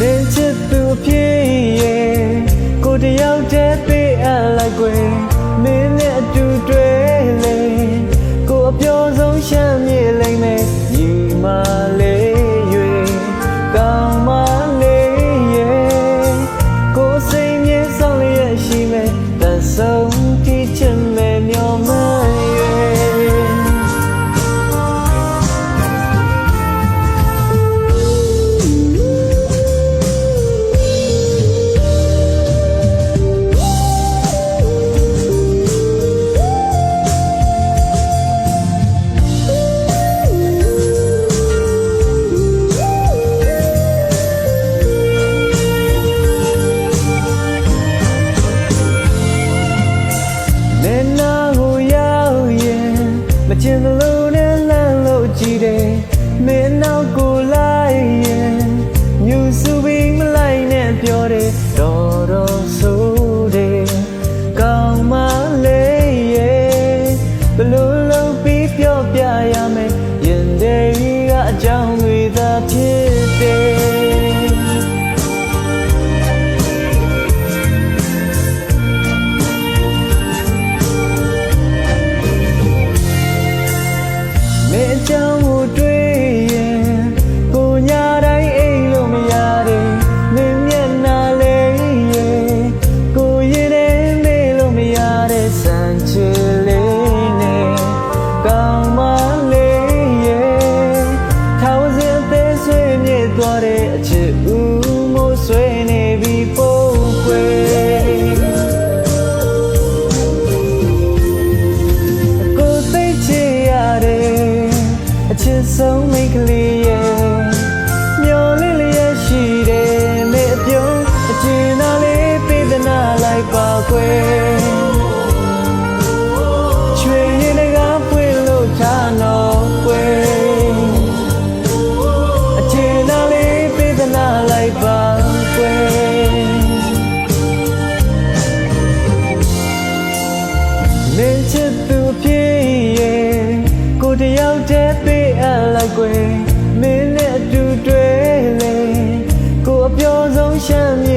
မင်းချစ်သူဖြစ်ရဲ့ကိုတယောက်တည်းပေးအပ်လိုက်ကွယ်မင်းနဲ့အတူတွေ့လေကိုအပြောဆုံးရှမ်းမြေ choro သွားတဲ့အချစ်ဦးမိုးဆွေးနေပြီပုံကွယ်ကိုသိချရတဲ့အချစ်ဆုံးမိကလေး ရောက်တဲ့ပေးအပ်လိုက်ွယ်မင်းနဲ့အတူတွေ့လေကိုအပြောဆုံးရှမ်း